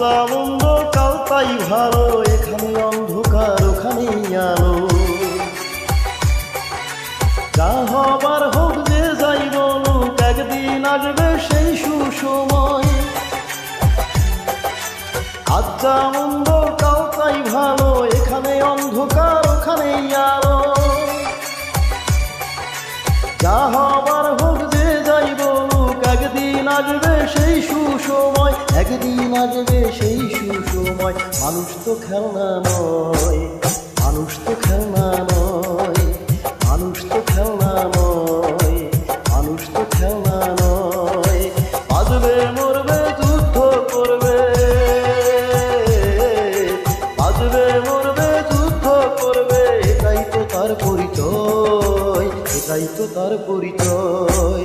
আজ আনন্দ কাল তাই ভালো, এখানে অন্ধকার ওখানেই আলো। যা হবার হোক যে যাই একদিন আসবে সেই সুসময়। আজ কাল তাই ভালো, এখানে অন্ধকার ওখানেই আলো। যা হবার আসবে সেই সুসময়, একদিন আসবে সেই সুসময়। মানুষ তো খেলনা নয়, মানুষ তো খেলনা নয়, মানুষ তো খেলনা নয়, মানুষ তো খেলনা নয়। বাজবে মরবে, যুদ্ধ করবে। বাজবে মরবে, যুদ্ধ করবে। এটাই তো তার পরিচয়, এটাই তো তার পরিচয়।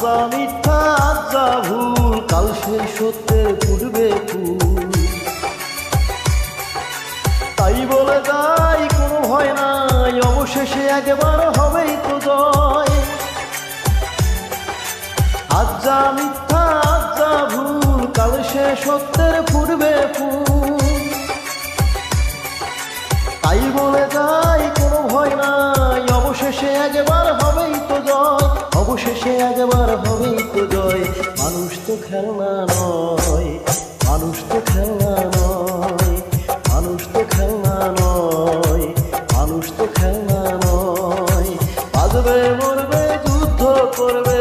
আজ্জা মিথ্যা আজ্জা ভুল, কাল সেই সত্যের ফুটবে ফুল। তাই বলে যাই কোনো ভয় নাই, অবশেষে একবার হবেই তো জয়। আজ্জা মিথ্যা আজ্জা ভুল, কাল সে সত্যের ফুটবে ফুল। অবশেষে একবার হবেই তো জয়। মানুষ তো খেলনা নয়, মানুষ তো খেলনা নয়, মানুষ তো খেলনা নয়, মানুষ তো খেলনা নয়। বাজবে, মরবে, যুদ্ধ করবে।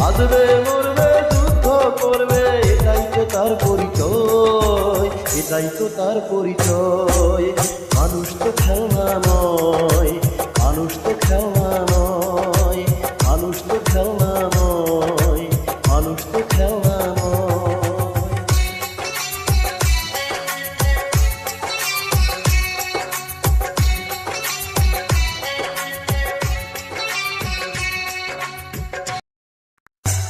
বাজবে, মরবে, যুদ্ধ করবে। এটাই তো তার পরিচয়, এটাই তো তার পরিচয়। মানুষ তো খেলনা নয় hello